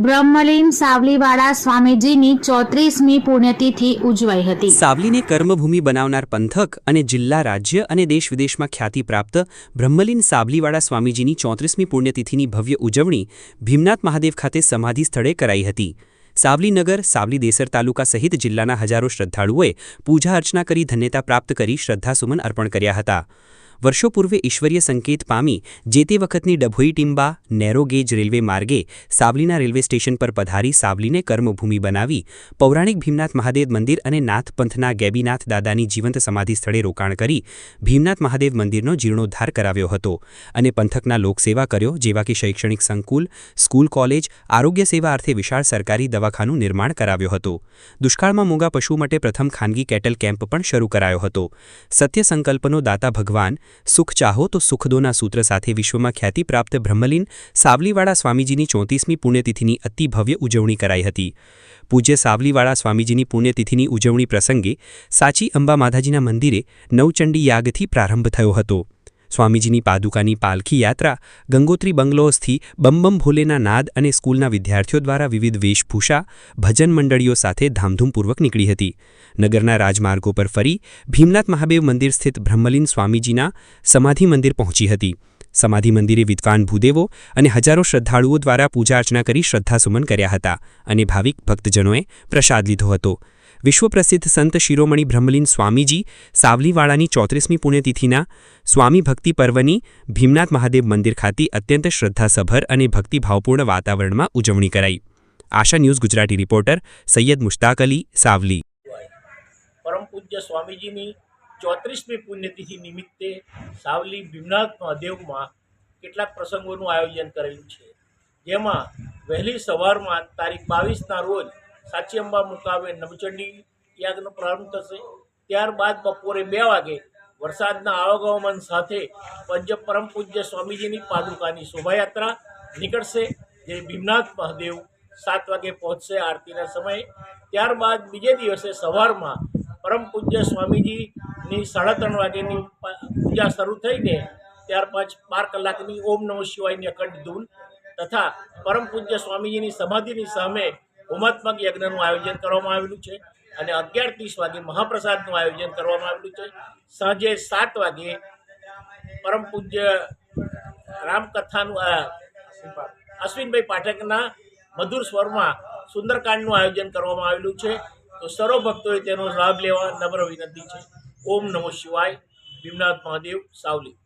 બ્રહ્મલીન સાવલીવાળા સ્વામીજીની ચોત્રીસમી પુણ્યતિથિ ઉજવાઈ હતી. સાવલીને કર્મભૂમિ બનાવનાર પંથક અને જિલ્લા રાજ્ય અને દેશ વિદેશમાં ખ્યાતિ પ્રાપ્ત બ્રહ્મલીન સાવલીવાળા સ્વામીજીની ચોત્રીસમી પુણ્યતિથિની ભવ્ય ઉજવણી ભીમનાથ મહાદેવ ખાતે સમાધિ સ્થળે કરાઈ હતી. સાવલીનગર, સાવલી દેસર તાલુકા સહિત જિલ્લાના હજારો શ્રદ્ધાળુઓએ પૂજા અર્ચના કરી ધન્યતા પ્રાપ્ત કરી શ્રદ્ધાસુમન અર્પણ કર્યા હતા. વર્ષો પૂર્વે ઈશ્વરીય સંકેત પામી, જે તે વખતની Dabhoi Timba, narrow gauge railway માર્ગે, સાવલીના રેલવે સ્ટેશન પર પધારી સાવલીને કર્મભૂમિ બનાવી, પૌરાણિક ભીમનાથ મહાદેવ મંદિર અને નાથ પંથના ગેબીનાથ દાદાની જીવંત સમાધિ સ્થળે રોકાણ કરી, ભીમનાથ મહાદેવ મંદિરનો જીર્ણોદ્ધાર કરાવ્યો હતો અને પંથકના લોકસેવા કર્યો, જેવા કે શૈક્ષણિક સંકુલ, સ્કૂલ કોલેજ, આરોગ્ય સેવા અર્થે વિશાળ સરકારી દવાખાનું નિર્માણ કરાવ્યો હતો. દુષ્કાળમાં મૂંગા પશુ માટે પ્રથમ ખાનગી કેટલ કેમ્પ પણ શરૂ કરાયો હતો. સત્ય સંકલ્પનો દાતા ભગવાન સુખ ચાહો તો સુખદોના સૂત્ર સાથે વિશ્વમાં ખ્યાતિ પ્રાપ્ત બ્રહ્મલીન સાવલીવાળા સ્વામીજીની ચોત્રીસમી પુણ્યતિથિની અતિ ભવ્ય ઉજવણી કરાઈ હતી. પૂજ્ય સાવલીવાળા સ્વામીજીની પુણ્યતિથિની ઉજવણી પ્રસંગે સાચી અંબા માધાજીના મંદિરે નવચંડી યાગથી પ્રારંભ થયો હતો. સ્વામીજીની પાદુકાની પાલખી યાત્રા ગંગોત્રી બંગલોઝથી બમબમ ભોલેના નાદ અને સ્કૂલના વિદ્યાર્થીઓ દ્વારા વિવિધ વેશભૂષા, ભજન મંડળીઓ સાથે ધામધૂમપૂર્વક નીકળી હતી. નગરના રાજમાર્ગો પર ફરી ભીમનાથ મહાદેવ મંદિર સ્થિત બ્રહ્મલીન સ્વામીજીના સમાધિ મંદિર પહોંચી હતી. સમાધિ મંદિરે વિદ્વાન ભૂદેવો અને હજારો શ્રદ્ધાળુઓ દ્વારા પૂજા અર્ચના કરી શ્રદ્ધાસુમન કર્યા હતા અને ભાવિક ભક્તજનોએ પ્રસાદ લીધો હતો. વિશ્વપ્રસિદ્ધ સંત શિરોમણી બ્રહ્મલીન સ્વામીજી સાવલીવાળાની ચોત્રીસમી પુણ્યતિથિના સ્વામી ભક્તિ પર્વની ભીમનાથ મહાદેવ મંદિર ખાતે અત્યંત શ્રદ્ધાસભર અને ભક્તિભાવપૂર્ણ વાતાવરણમાં ઉજવણી કરાઈ. Asha news Gujarati reporter Saiyed Mushtaq Ali, Savli. પરમ પૂજ્ય સ્વામીજીની ચોત્રીસમી પુણ્યતિથિ નિમિત્તે સાવલી ભીમનાથ મહાદેવમાં કેટલાક પ્રસંગોનું આયોજન કરેલું છે. જેમાં વહેલી સવારમાં તારીખ બાવીસના રોજ સાચી અંબા મુકામે નવચંડી યાગનો પ્રારંભ થશે. ત્યારબાદ બપોરે બે વાગે વરસાદના આવાગમન સાથે પંચ પરમ પૂજ્ય સ્વામીજીની પાદુકાની શોભાયાત્રા નીકળશે, જે ભીમનાથ મહાદેવ સાત વાગે પહોંચશે આરતીના સમયે. ત્યારબાદ બીજે દિવસે સવારમાં પરમ પૂજ્ય સ્વામીજીની સાડા ત્રણ વાગ્યાની પૂજા શરૂ થઈને ત્યાર પછી બાર કલાકની ઓમ નમઃ શિવાયની અખંડ ધૂન તથા પરમ પૂજ્ય સ્વામીજીની સમાધિની સામે હોમાત્મક યજ્ઞનું આયોજન કરવામાં આવેલું છે અને અગિયાર ત્રીસ વાગે મહાપ્રસાદનું આયોજન કરવામાં આવેલું છે. સાંજે સાત વાગે પરમ પૂજ્ય રામકથાનું અશ્વિનભાઈ પાઠકના મધુર સ્વરમાં સુંદરકાંડનું આયોજન કરવામાં આવેલું છે. તો સર્વ ભક્તોએ તેનો લાભ લેવા નમ્ર વિનંતી છે. ઓમ નમો શિવાય. ભીમનાથ મહાદેવ, સાવલી.